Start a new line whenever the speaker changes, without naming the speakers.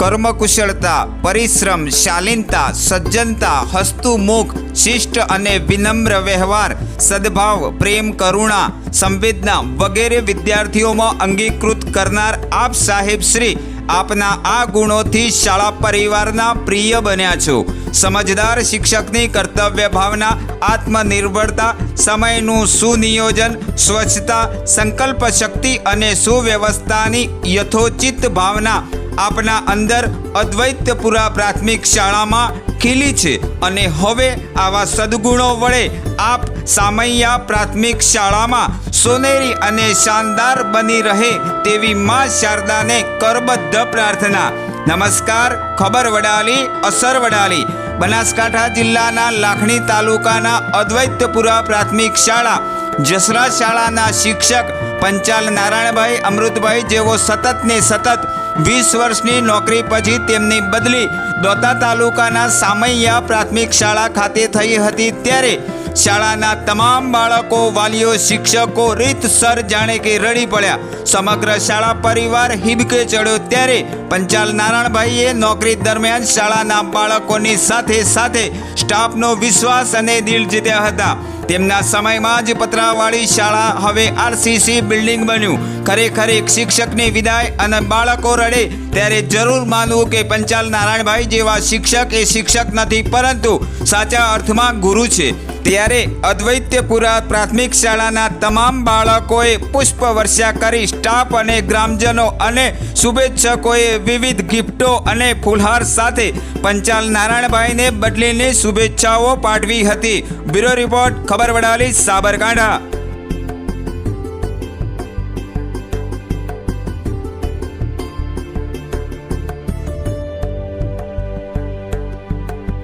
કર્મકુશળતા, પરિશ્રમ, શાલીનતા, સજ્જનતા, હસ્તુમુખ, શિષ્ટ અને વિનમ્ર વ્યવહાર, સદભાવ, પ્રેમ, કરુણા, સંવેદના વગેરે વિદ્યાર્થીઓમાં અંગીકૃત કરનાર આપ સાહેબ શ્રી આપના આ ગુણોથી શાળા પરિવારના પ્રિય બન્યા છો. સમજદાર શિક્ષકની કર્તવ્ય ભાવના, આત્મનિર્ભરતા, સમયનું સુનિયોજન, સ્વચ્છતા, સંકલ્પ શક્તિ અને સુવ્યવસ્થાની યથોચિત ભાવના આપના અંદર અદ્વૈતપુરા પ્રાથમિક શાળામાં ખીલી છે અને હવે આવા સદગુણો વડે આપ સામૈયા પ્રાથમિક શાળામાં સોનેરી અને શાનદાર બની રહે તેવી મા શારદાને કરબદ્ધ પ્રાર્થના. નમસ્કાર, ખબર વડાલી, અસર વડાલી. બનાસકાંઠા જિલ્લાના લાખણી તાલુકાના અદ્વૈતપુરા પ્રાથમિક શાળા જસરા શાળાના શિક્ષક પંચાલ નારાયણભાઈ અમૃતભાઈ જેઓ સતત ને સતત વીસ વર્ષની નોકરી પછી તેમની બદલી દોતા તાલુકાના સામૈયા પ્રાથમિક શાળા ખાતે થઈ હતી ત્યારે શાળાના તમામ બાળકો, વાલીઓ, શિક્ષકો રીતસર જાણે કે રડી પડ્યા. સમગ્ર શાળા પરિવાર હિબકે ચડ્યો ત્યારે પંચાલ નારાયણભાઈએ નોકરી દરમિયાન શાળાના બાળકોની સાથે સાથે સ્ટાફનો વિશ્વાસ અને દિલ જીત્યા હતા. તેમના સમયમાં જ પતરાવાળી શાળા હવે આરસીસી બિલ્ડિંગ બન્યું. ખરેખર એક શિક્ષકની વિદાય અને બાળકો રડે ત્યારે જરૂર માનવું કે પંચાલ નારાયણભાઈ જેવા શિક્ષક એ શિક્ષક નથી, પરંતુ સાચા અર્થમાં ગુરુ છે. ત્યારે અદ્વૈત્યપુરા પ્રાથમિક શાળાના તમામ બાળકોએ પુષ્પ વર્ષા કરી સ્ટાફ અને ગ્રામજનો અને શુભેચ્છકોએ વિવિધ ગિફ્ટો અને ફૂલહાર સાથે પંચાલ નારાયણભાઈને બદલીને શુભેચ્છાઓ પાઠવી હતી. બ્યુરો રિપોર્ટ, ખબર વડાલી, સાબરકાંઠા.